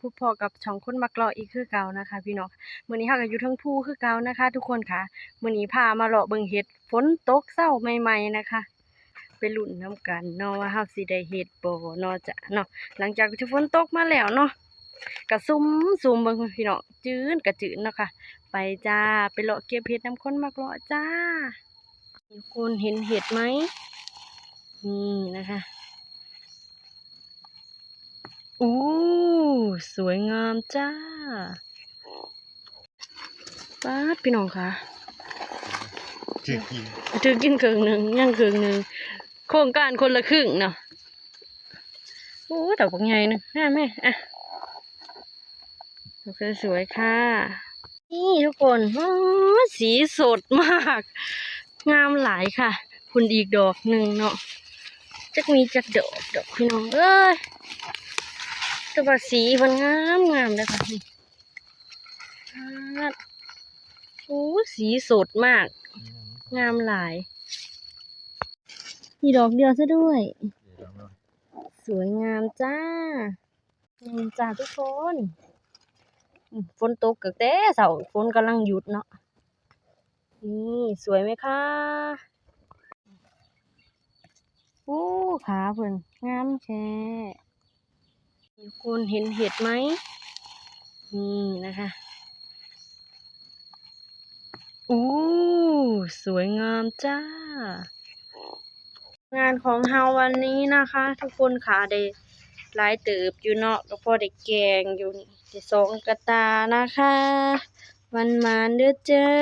พบพอกับช่องคนมักเลาะอีกคือเก่านะคะ พี่น้องมื้อนี้เฮาก็อยู่ทั้งภูคือเก่านะคะ ทุกคนค่ะมื้อนี้พามาเลาะเบิ่งเห็ดฝนตกเช้าใหม่ ๆนะคะไปลุ้นนํกันเนาะว่าเฮาสิได้เห็ดบ่เนาะจ้ะเนาะหลังจากที่ฝนตกมาแล้วเนาะก็ซุ่มซุ่มเบิ่งพี่น้องจื้นกระจื้นเนาะค่ะ ไปจ้าไปเลาะเก็บเห็ดนํคนมักเลาะจ้าทุกคนเห็นเห็ดไหมนี่นะคะอู้ สวยงามจ้าป้าดพี่น้องค่ะถือกินถือกินครึ่งหนึ่งยังครึ่งหนึ่งโครงการคนละครึ่งเนาะโอ้ดอกบักใหญ่หนึงแม่แม่อะดอกสวยๆค่ะ นี่ทุกคนอ้อสีสดมาก งามหลายค่ะคุณอีกดอกหนึ่งเนาะจักมีจักดอกดอกพี่น้องเอ้ย แต่ว่าสีมันงามงามเลยค่ะนี่โอ้สีสดมาก งามหลายมีดอกเดียวซะด้วย สวยงามจ้านี่จ้าทุกคน ฝนตกกะแต่เสาฝนกำลังหยุดเนาะ นี่สวยไหมคะโอ้ขาเพิ่นงามแค่ ทุกคนเห็นเห็ดไหมนี่นะคะโอ้สวยงามจ้า งานของเฮาวันนี้นะคะ ทุกคนค่ะได้หลายเติบอยู่เนาะก็พอได้แกงอยู่นี่ได้สองกระตานะคะ วันมานเด้อเจ้อ